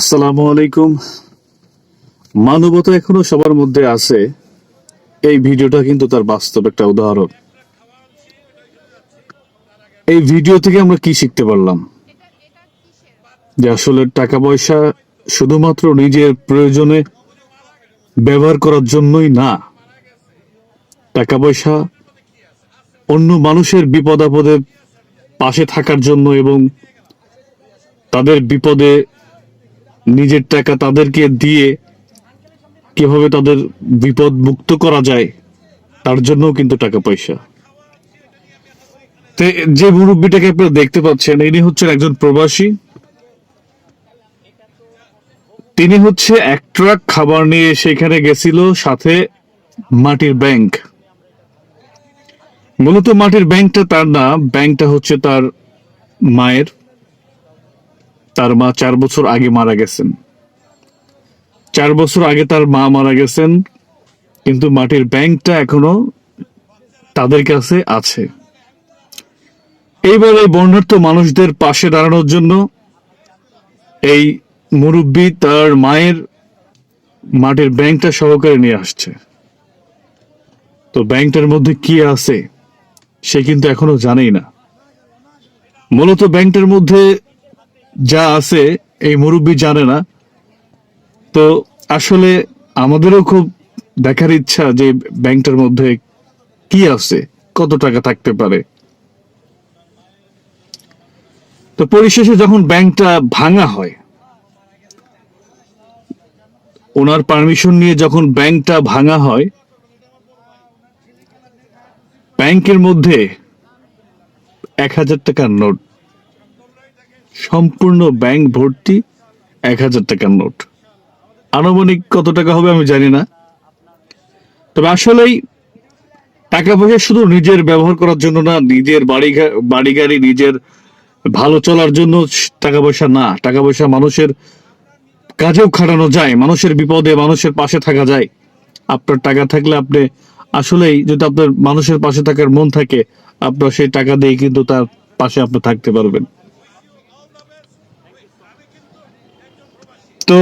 আসসালামু আলাইকুম। মানবতা এখনও সবার মধ্যে আছে। এই ভিডিওটা কিন্তু তার বাস্তব একটা উদাহরণ। এই ভিডিও থেকে আমরা কি শিখতে পারলাম? যে আসলে টাকা পয়সা শুধুমাত্র নিজের প্রয়োজনে ব্যবহার করার জন্যই না। টাকা পয়সা অন্য মানুষের বিপদ আপদে পাশে থাকার জন্য এবং তাদের বিপদে নিজের টাকা তাদেরকে দিয়ে কীভাবে তাদের বিপদ মুক্ত করা যায়, তার জন্য কিন্তু টাকা পয়সা। যে মুরব্বীটাকে আপনারা দেখতে পাচ্ছেন, ইনি হচ্ছেন একজন প্রবাসী। তিনি হচ্ছে এক ট্রাক খাবার নিয়ে সেখানে গেছিল, সাথে মাটির ব্যাংক। মূলত মাটির ব্যাংকটা তার না, ব্যাংকটা হচ্ছে তার মায়ের। তার মা চার বছর আগে মারা গেছেন। চার বছর আগে তার মা মারা গেছেন, কিন্তু মাটির ব্যাংকটা এখনও তাদের কাছে আছে। এইবার এই বর্ণাঢ্য মানুষদের পাশে দাঁড়ানোর জন্য এই মুরব্বী তার মায়ের মাটির ব্যাংকটা সহকারে নিয়ে আসছে। তো ব্যাংকটার মধ্যে কি আছে, সে কিন্তু এখনও জানেই না। মূলত ব্যাংকটার মধ্যে যা আছে, এই মুরব্বী জানে না। তো আসলে আমাদেরও খুব দেখার ইচ্ছা যে ব্যাংকটার মধ্যে কি আছে, কত টাকা থাকতে পারে। তো পরিশেষে যখন ব্যাংকটা ভাঙা হয়, ওনার পারমিশন নিয়ে যখন ব্যাংকটা ভাঙা হয়, ব্যাংকের মধ্যে এক হাজার টাকার নোট সম্পূর্ণ ব্যাংক ভর্তি এক হাজার টাকার নোট। আনুমানিক কত টাকা হবে আমি জানি না। তবে আসলেই টাকা পয়সা শুধু নিজের ব্যবহার করার জন্য না, নিজের বাড়ি বাড়ি গাড়ি, নিজের ভালো চলার জন্য টাকা পয়সা না। টাকা পয়সা মানুষের কাজেও খাটানো যায়, মানুষের বিপদে মানুষের পাশে থাকা যায়। আপনার টাকা থাকলে আপনি আসলেই যদি আপনার মানুষের পাশে থাকার মন থাকে, আপনার সেই টাকা দিয়ে কিন্তু তার পাশে আপনি থাকতে পারবেন। তো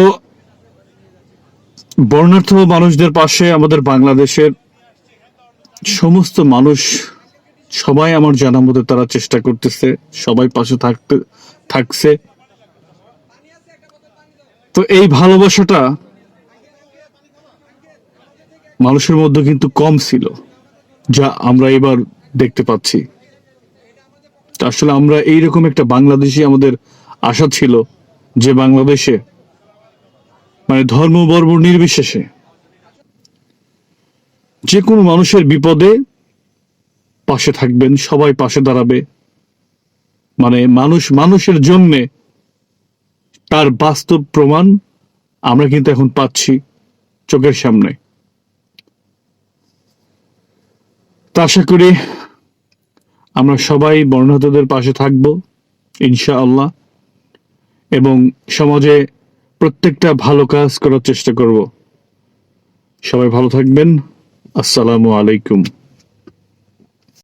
বর্ণাঢ্য মানুষদের পাশে আমাদের বাংলাদেশের সমস্ত মানুষ, সবাই আমার জানা মতো তারা চেষ্টা করতেছে, সবাই পাশে থাকতে, থাকছে। তো এই ভালোবাসাটা মানুষের মধ্যে কিন্তু কম ছিল, যা আমরা এবার দেখতে পাচ্ছি। আসলে আমরা এইরকম একটা বাংলাদেশি আমাদের আশা ছিল যে বাংলাদেশে মানে ধর্ম বর্ম নির্বিশেষে যে কোনো মানুষের বিপদে পাশে থাকবেন, সবাই পাশে দাঁড়াবে। মানে মানুষ মানুষের জন্য তার বাস্তব প্রমাণ আমরা কিন্তু এখন পাচ্ছি চোখের সামনে। তা আশা করি আমরা সবাই বর্ণাতদের পাশে থাকব ইনশা আল্লাহ এবং সমাজে প্রত্যেকটা ভালো কাজ করার চেষ্টা করব। সবাই ভালো থাকবেন। আসসালামু আলাইকুম।